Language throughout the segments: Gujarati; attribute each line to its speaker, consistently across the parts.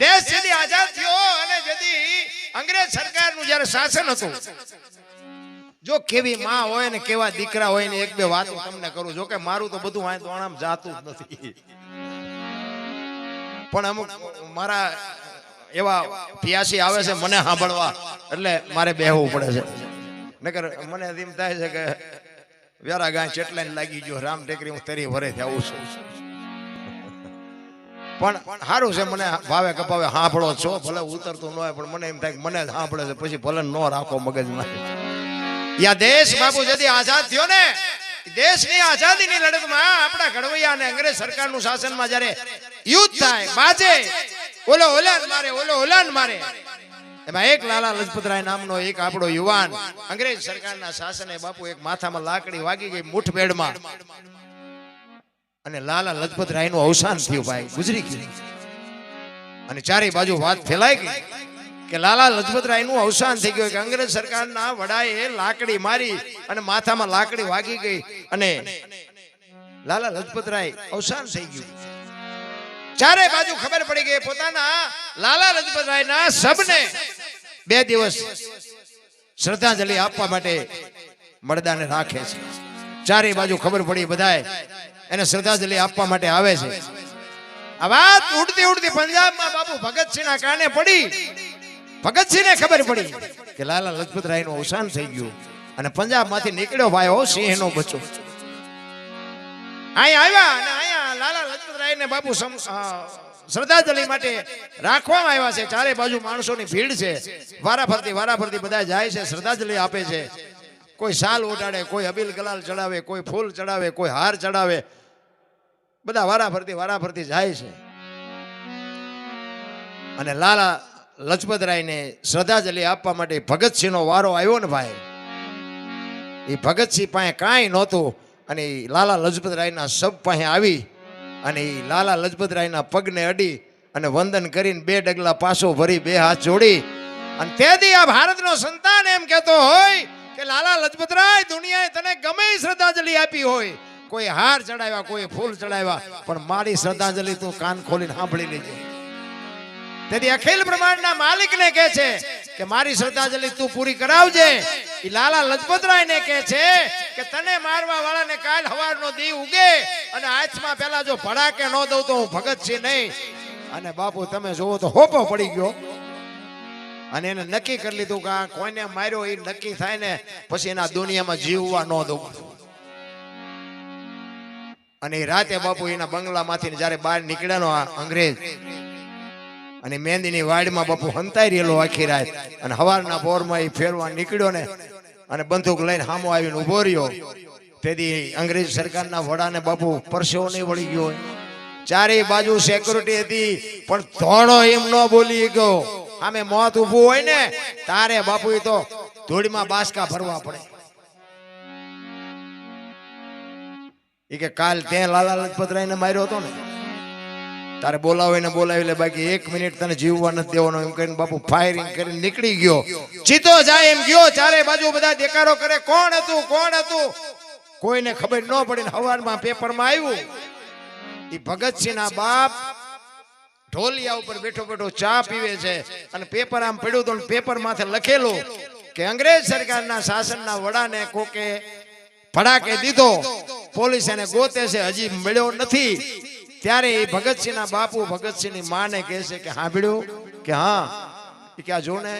Speaker 1: દેશ જેથી આઝાદ થયો અને જેથી અંગ્રેજ સરકારનું જ્યારે શાસન હતું, જો કેવી માં હોય ને કેવા દીકરા હોય ને એક બે વાત તમને કરું, જો કે મારું તો બધું આ દોણામ જાતું જ નથી. પણ અમુક મારા એવા પિયાસી આવે છે મને સાંભળવા, એટલે મારે બેહવું પડે છે. નકર મને એમ થાય છે કે વ્યારા ગાય ચેટલાઈને લાગી ગયો, રામ ટેકરી, હું તરી વરે આવું છું. પણ સારું છે, મને ભાવે કપાવે હાંફળો છો, ભલે ઉતરતું ન હોય, પણ મને એમ થાય મને સાંભળે છે, પછી ભલે ન રાખો મગજમાં. યા દેશ બાપુ જદી આઝાદ થયો ને? દેશની આઝાદીની લડતમાં આપણા ઘડવૈયા અને અંગ્રેજ સરકારનું શાસનમાં જ્યારે યુદ્ધ થાય, બાજે, ઓલો ઓલાન મારે, ઓલો ઓલાન મારે. એમાં એક લાલા લજપતરાય નામનો એક આપણો યુવાન અંગ્રેજ સરકારના શાસને બાપુ એક માથામાં લાકડી વાગી ગઈ મુઠભેડમાં. અને લાલા લજપતરાયનું અવસાન થયું ભાઈ, ગુજરી ગયું. અને ચારે બાજુ વાત ફેલાઈ ગઈ કે લાલા લજપતરાયનું અવસાન થઈ ગયું કે અંગ્રેજ સરકારના વડાએ લાકડી મારી અને માથામાં લાકડી વાગી ગઈ અને લાલા લજપતરાય અવસાન થઈ ગયું. ચારે બાજુ ખબર પડી ગઈ પોતાના લાલા લજપતરાયના સબને બે દિવસ શ્રદ્ધાંજલિ આપવા માટે મળદાને રાખે છે. ચારે બાજુ ખબર પડી બધાય એને શ્રદ્ધાંજલિ આપવા માટે આવે છે. આ વાત ઉડતી ઉડતી પંજાબમાં બાપુ ભગતસિંહના કાને પડી. ભગતસિંહને ખબર પડી કે લાલા લજપતરાયનું અવસાન થઈ ગયું અને પંજાબમાંથી નીકળ્યો ભાઈ હો સિંહનો બચ્ચો. અહીંયા આવ્યા અને અહીંયા લાલા લજપતરાયને બાપુ સમ- અ, શ્રદ્ધાંજલિ માટે રાખવામાં આવ્યા છે. ચારે બાજુ માણસોની ભીડ છે. વારા ફરતી વારા ફરતી બધા જાય છે શ્રદ્ધાંજલિ આપે છે. કોઈ શાલ ઉડાડે કોઈ અબીલ ગલાલ ચડાવે કોઈ ફૂલ ચડાવે કોઈ હાર ચડાવે. બધા વારાફરતી વારાફરતી જાય છે. અને લાલા લજપતરાયને શ્રદ્ધાંજલિ આપવા માટે ભગતસિંહનો વારો આવ્યો ને ભાઈ. એ ભગતસિંહ પાસે કાંઈ નહોતું અને એ લાલા લજપતરાયના સબ પાસે આવી અને એ લાલા લજપતરાયના પગને અડી અને વંદન કરીને બે ડગલા પાછો ભરી બે હાથ જોડી. અને તેથી આ ભારતનો સંતાન એમ કહેતો હોય કે લાલા લજપતરાય દુનિયાએ તને ગમે શ્રદ્ધાંજલિ આપી હોય. કોઈ હાર ચડાવ્યા, કોઈ ફૂલ ચડાવ્યા, પણ મારી શ્રદ્ધાંજલિ તું કાન ખોલીને સાંભળી લેજે. તેથી અખિલ બ્રહ્માંડના માલિકને કહે છે કે મારી શ્રદ્ધાંજલિ તું પૂરી કરાવજે. એ લાલા લજપતરાયને કહે છે કે તને મારવા વાળાને કાલ હવારનો દી ઉગે અને હાથમાં પેલા જો ભડાકે ન દઉં તો હું ભગતસિંહ નહીં. અને બાપુ, તમે જોવો તો હોપો પડી ગયો. અને એને નક્કી કરી લીધું કે આ કોઈને માર્યો એ નક્કી થાય ને પછી એના દુનિયામાં જીવવા ન દઉં. અને રાતે બાપુ એના બંગલામાંથી જ્યારે બહાર નીકળ્યાનો આ અંગ્રેજ, અને મહેંદીની વાડમાં બાપુ હંતાઈ રહેલો આખી રાત. અને હવારના પોરમાં એ ફેરવા નીકળ્યો ને, અને બંદૂક લઈને સામો આવીને ઊભો રહ્યો. તેથી અંગ્રેજ સરકારના વડાને બાપુ પરસેવો નહીં વળી ગયો. ચારેય બાજુ સિક્યુરિટી હતી, પણ ધોળો એમ ન બોલી ગયો. આમે મોત ઊભું હોય ને, તારે બાપુ તો ધૂળમાં બાસકા ભરવા પડે. કે કાલ તે લાલા લજપતરાયને માર્યો હતો ને, તારે બોલાવીને બોલાવી લે, બાકી એક મિનિટ તને જીવવા નથી દેવાનો. એમ કરીને બાપુ ફાયરિંગ કરીને નીકળી ગયો. ચીતો જાય એમ ગયો, ચારે બાજુ બધા દેકારો કરે, કોણ હતું કોણ હતું? કોઈને ખબર ન પડી હવારમાં પેપરમાં આવ્યું. એ ભગતસિંહના બાપ ઢોલિયા ઉપર બેઠો બેઠો ચા પીવે છે અને પેપર આમ પડ્યું હતું પેપર માથે લખેલું કે અંગ્રેજ સરકારના શાસનના વડાને કોકે ફડાકે દીધો. પોલીસ એને ગોતે છે, હજી મળ્યો નથી. ત્યારે એ ભગતસિંહના બાપુ ભગતસિંહની માને કહે છે કે સાંભળ્યું કે હા કે આ જો ને,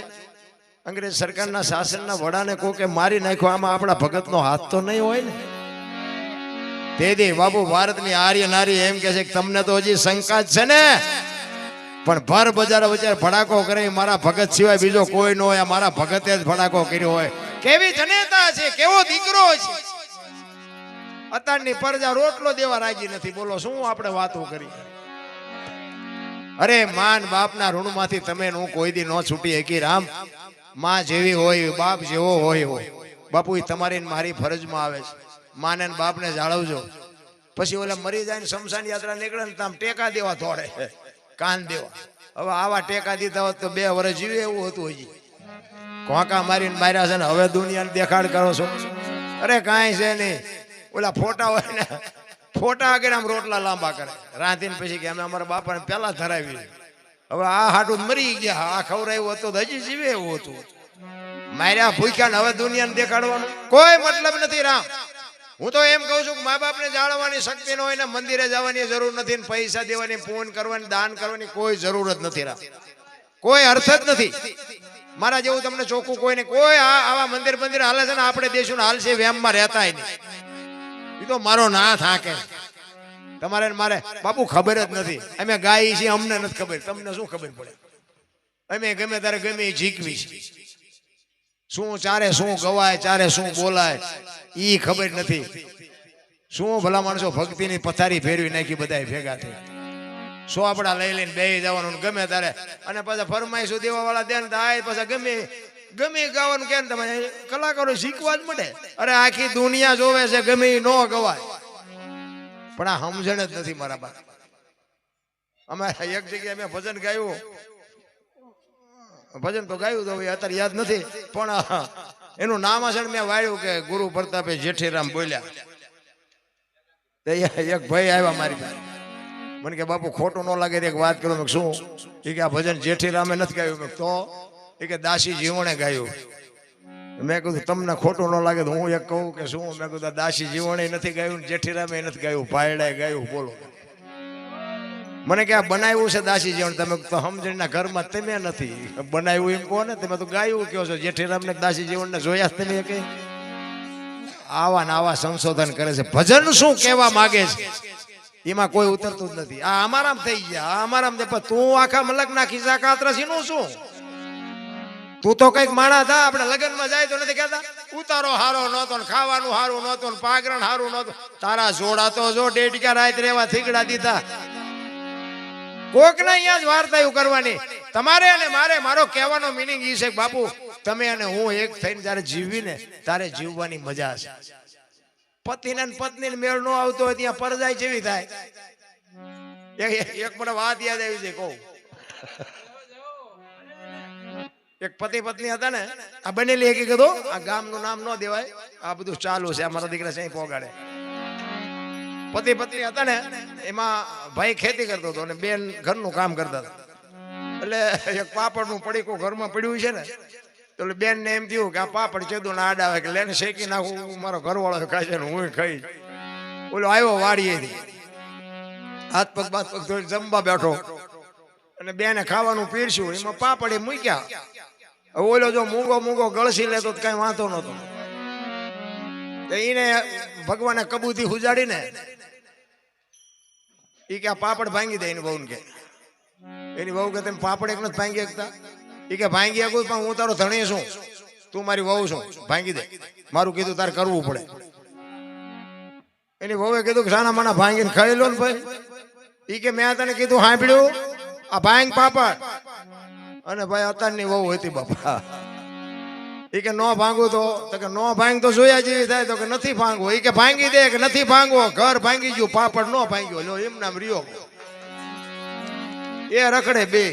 Speaker 1: અંગ્રેજ સરકારના શાસનના વડાને કોકે મારી નાખ્યો, આમાં આપણા ભગતનો હાથ તો નહીં હોય ને. દેદી બાબુ ભારતની આર્ય નારી એમ કે છે કે તમને તો હજી શંકા છે ને. પણ ભર બજાર બજાર ભડાકો કરે મારા ભગત સિવાય બીજો કોઈ ન હોય મારા ભગતે જ ભડાકો કર્યો હોય. કેવી જનેતા છે, કેવો દીકરો છે. અત્યારની પરજા રોટલો દેવા રાજી નથી. બોલો, શું આપણે વાતો કરી? અરે, માન બાપના ઋણમાંથી તમે હું કોઈ દી ન છૂટી હકી, રામ. માં જેવી હોય, બાપ જેવો હોય. હોય બાપુ એ તમારી મારી ફરજમાં આવે છે. માને બાપને જાળવજો. પછી ઓલા મરી જાય ને શમશાન યાત્રા નીકળે ને તમ ટેકા દેવા થોડે કાન દેવા. હવે આવા ટેકા દીધા હોત તો બે વર્ષ જીવે એવું હતું હજી. કોંકા મારીને માર્યા છે ને હવે દુનિયાને દેખાડ કરો છો. અરે, કાંઈ છે નહીં. ઓલા ફોટા હોય ને, ફોટા આગળ આમ રોટલા લાંબા કરે. રાંધીને પછી કે અમે અમારા બાપાને પહેલા ધરાવી હવે આ હાડું મરી ગયા. આ ખવરાયું હતું હજી જીવે એવું હતું. માર્યા ભૂખ્યા ને હવે દુનિયાને દેખાડવાનું. કોઈ મતલબ નથી રામ. હું તો એમ કહું છું કે મા બાપને જાળવવાની શક્તિ ન હોય ને મંદિરે જવાની જરૂર નથી ને પૈસા દેવાની પૂન કરવાની, દાન કરવાની કોઈ જરૂર જ નથી રામ. કોઈ અર્થ જ નથી. મારા જેવું તમને ચોખ્ખું નહીં કોઈ આવા મંદિર મંદિર હાલે છે ને, આપણે દેશું હાલ છે વ્યામમાં રહેતા નહીં. એ તો મારો ના થાકે તમારે મારે બાપુ ખબર જ નથી. અમે ગાય છીએ, અમને નથી ખબર. તમને શું ખબર પડે? અમે ગમે ત્યારે ગમે એ જીકવી છે શું ચારે શું ગવાય, ચારે શું બોલાય, ઈ ખબર નથી. શું ભલા માણસો ભક્તિની પથારી ફેરવી નાખી બધા ભેગા થઈ સોપડા લઈ લઈને બે જવાનું ગમે તારે અને પાછા ફરમાઈશું દેવા વાળા દે ને તો પાછા ગમે ગમે ગાવાનું કે તમે? કલાકારો શીખવા જ મળે. અરે આખી દુનિયા જોવે છે, ગમે ન ગવાય. પણ આ સમજણ જ નથી મારા બા અમે એક જગ્યાએ મેં ભજન ગાયું. ભજન તો ગાયું તો અત્યારે યાદ નથી, પણ એનું નામાસણ મેં વાળ્યું કે ગુરુ પ્રતાપે જેઠીરામ બોલ્યા. એક ભાઈ આવ્યા મારી પાસે. મને કે, બાપુ, ખોટું ન લાગે, એક વાત કરું. શું? કે, આ ભજન જેઠીરામે નથી ગાયું. તો? એ કે દાસી જીવણે ગાયું. મેં કીધું, તમને ખોટું ન લાગે તો હું એક કહું કે શું? મેં કીધું દાસી જીવણે નથી ગાયું જેઠીરામે નથી ગાયું, ભાયડાએ ગાયું, બોલો. મને કે, આ બનાવ્યું છે દાસી જીવન તમે તો સમજણના ઘરમાં તમે નથી. બનાવ્યું એમ કહો ને, તમે તો ગાયું કહો છો, જેઠીરામને દાસી જીવનને જોયા તમે કે આવા ને આવા સંશોધન કરે છે. ભજન શું કહેવા માગે છે? એમાં કોઈ ઉતરતું જ નથી. આ અમારામ થઈ ગયા, આ અમારામ પણ તું આખા મલકના ખિસ્સા કાતરસી નું શું? તું તો કંઈક માણા થા, આપણે લગ્નમાં જાય તો નથી કહેતા? ઉતારો હારો નહોતો ને ખાવાનું હારું નહોતું ને પાગરણ હારું નહોતું. તારા જોડા તો જો ડેડકા રાત રેવા થીગડા દીધા. કોક ને અહીંયા જ વાર્તા એવું કરવાની. તમારે અને મારે, મારો કહેવાનો મિનિંગ એ છે બાપુ, તમે અને હું એક થઈને જ્યારે જીવીને તારે જીવવાની મજા છે. પતિને ને પત્નીને મેળ ન આવતો હોય ત્યાં પરજાય જેવી થાય. એક મને વાત યાદ આવી છે, કહું. એક પતિ પત્ની હતા ને, આ બનેલી એક કીધું આ ગામનું નામ ન દેવાય, આ બધું ચાલુ છે આ મારા દીકરા છે પોગાડે. પતિ પત્ની હતા ને, એમાં ભાઈ ખેતી કરતો હતો અને બેન ઘરનું કામ કરતા હતા. એટલે એક પાપડનું પડીકું ઘરમાં પડ્યું છે ને, તો બેન ને એમ થયું કે આ પાપડ ચેદું ના આડાવે કે લેને શેકી નાખું મારો ઘરવાળો ખાય છે ને હું ખાઈ. ઓલો આવ્યો વાડીએ હાથ પગ બાથ પગ જમવા બેઠો. અને બેને ખાવાનું પીરસ્યું, એમાં પાપડ એ મૂક્યા. ઓલો જો મૂંગો મૂંગો ગળસી લેતો કઈ વાંધો નતો એને ભગવાને કબૂતી હુજાડીને ઈ કે પાપડ ભાંગી દે એની બહુ કે. એની બહુ કે તમે પાપડ એક નથી ભાંગી શકતા. ઈ કે ભાંગી શકું પણ હું તારો ધણી છું. તું મારી વહુ છું, ભાંગી દે. મારું કીધું તારે કરવું પડે. એની વહુએ કીધું કે સાના માના ભાંગીને ખાઈ લો ને ભાઈ. ઈ કે મેં તને કીધું, સાંભળ્યું? આ ભાંગ પાપડ. અને ભાઈ અત્યારની વહુ હતી બાપા. ઈ કે નો ભાંગું તો કે નો ભાંગ તો જોયા જેવી થાય, તો કે નથી ભાંગવું. ઈ કે ભાંગી દે કે નથી ભાંગવો, ઘર ભાંગી ગયું, પાપડ નો ભાંગ્યો. લો એમ નામ રહ્યો. એ રખડે બે.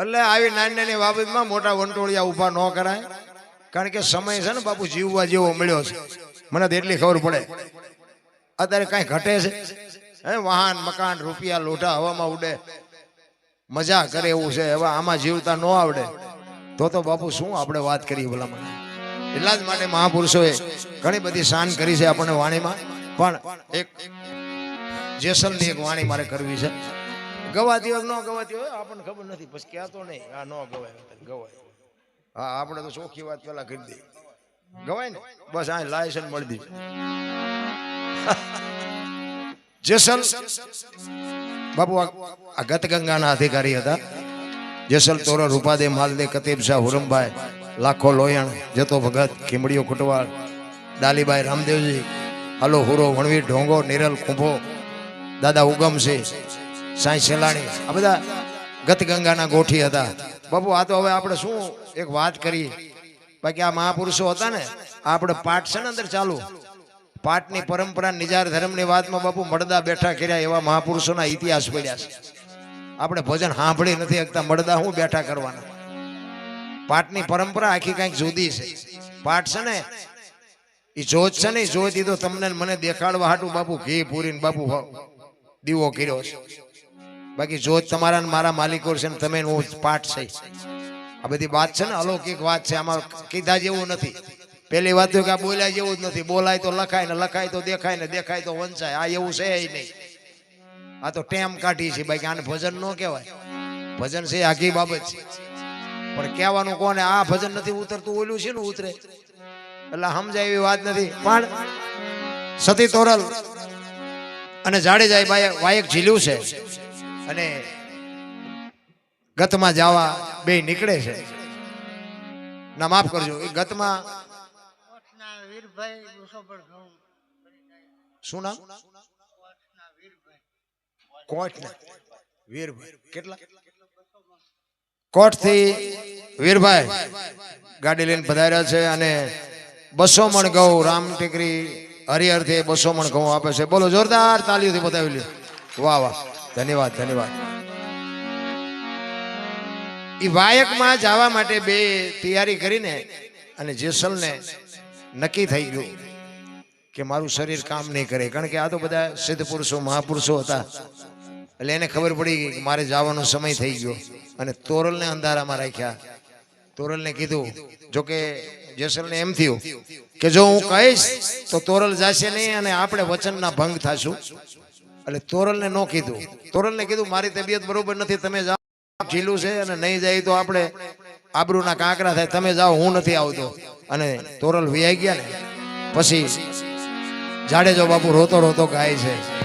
Speaker 1: એટલે આવી નાની નાની બાબતમાં મોટા વંટોળિયા ઊભા ન કરાય. કારણ કે સમય છે ને બાપુ, જીવવા જેવો મળ્યો છે. મને તો એટલી ખબર પડે. અત્યારે કાંઈ ઘટે છે? હે, વાહન, મકાન, રૂપિયા, લોઢા હવામાં ઉડે. મજા કરે એવું છે. હવે આમાં જીવતા ન આવડે. તો તો બાપુ શું આપણે વાત કરીએ ભલામણ? એટલા જ માટે મહાપુરુષોએ ઘણી બધી શાન કરી છે આપણને વાણીમાં. પણ એક જેસલની એક વાણી મારે કરવી છે. ગવાતી હોય ન ગવાતી હોય, આપણને ખબર નથી. પછી તો નહીં. આ ન ગવાય ગવાય. હા, આપણે તો ચોખ્ખી વાત પેલા કરી દઈએ. ગવાય ને? બસ, આ લાયસન્સ મળી દીધું. જેસલ બાપુ, આ ગતગંગાના અધિકારી હતા. જેસલ તોરણ રૂપાદે માલદે કતીબ શાહ હુરમભાઈ, લાખો લોયણ, જતો ભગત ખીમડીઓ કુટવાળ, ડાલીબાઈ રામદેવજી, હલો હુરો વણવીર ઢોંગો, નિરલ, કુંભો, દાદા ઉગમસિંહ, સાંઈ સેલાણી, આ બધા ગતગંગાના ગોઠી હતા. બાપુ, આ તો હવે આપણે શું એક વાત કરીએ? બાકી આ મહાપુરુષો હતા ને આપણે પાઠ અંદર ચાલુ? પાઠની પરંપરા નિજાર ધર્મની વાતમાં બાપુ મળદા બેઠા કર્યા એવા મહાપુરુષોના ઇતિહાસ પડ્યા છે. આપણે ભજન સાંભળી નથી શકતા મળદા હું બેઠા કરવાના? પાઠની પરંપરા આખી કંઈક જુદી છે. પાઠ છે ને એ જોત છે ને જોત તો તમને મને દેખાડવા હાટું બાપુ ઘી પૂરીને બાપુ દીવો કર્યો છે. બાકી જોત તમારા મારા માલિકો છે ને તમે હું પાઠ છે. આ બધી વાત છે ને અલૌકિક વાત છે આમાં કીધા જેવું નથી. પેલી વાત કે આ બોલ્યા જેવું જ નથી. બોલાય તો લખાય ને લખાય તો દેખાય ને દેખાય તો વંચાય. આ એવું છે નહીં. આ તો ટેમ કાઢી છે બાકી આને ભજન ન કહેવાય. ભજન છે આખી બાબત. છે પણ કહેવાનું કોને? આ ભજન નથી ઉતરતું, ઓલું છે ને ઉતરે? એટલે સમજાય એવી વાત નથી. પણ સતી તોરલ અને જાડેજાઈ બાય વાયક ઝીલ્યું છે અને ગતમાં જવા બે નીકળે છે. ના, માફ કરજો. એ ગતમાં
Speaker 2: વીરભાઈ મુસાફર ઘઉં
Speaker 1: શું નામ? કોટ વીરભાઈ. કેટલા? વીરભાઈ ગાડી લઈને પધાર્યા છે અને બસો મણ ઘઉં રામ ટેકરી હરિહરથી બસો મણ ઘઉં આપે છે. બોલો જોરદાર તાલીઓથી બતાવી લ્યો વાહ વાહ. ધન્યવાદ ધન્યવાદ. એ વાયકમાં જવા માટે બે તૈયારી કરીને અને જેસલને નક્કી થઈ ગયું કે મારું શરીર કામ નહીં કરે. કારણ કે આ તો બધા સિદ્ધ પુરુષો, મહાપુરુષો હતા. એટલે એને ખબર પડી કે મારે જવાનો સમય થઈ ગયો. અને તોરલને અંધારામાં રાખ્યા. તોરલને કીધું, જો કે જેસલને એમ થયું કે જો હું કહીશ, તો તોરલ જાશે નહીં અને આપણે વચનના ભંગ થશું. એટલે તોરલને ન કીધું. તોરલને કીધું, મારી તબિયત બરોબર નથી, તમે જાઓ. ઝીલું છે અને નહીં જાય તો આપણે આબરૂના કાંકરા થાય, તમે જાઓ, હું નથી આવતો. અને તોરલ વિયાઈ ગયા ને, પછી જાડેજો બાપુ રોતો રોતો ગાય છે.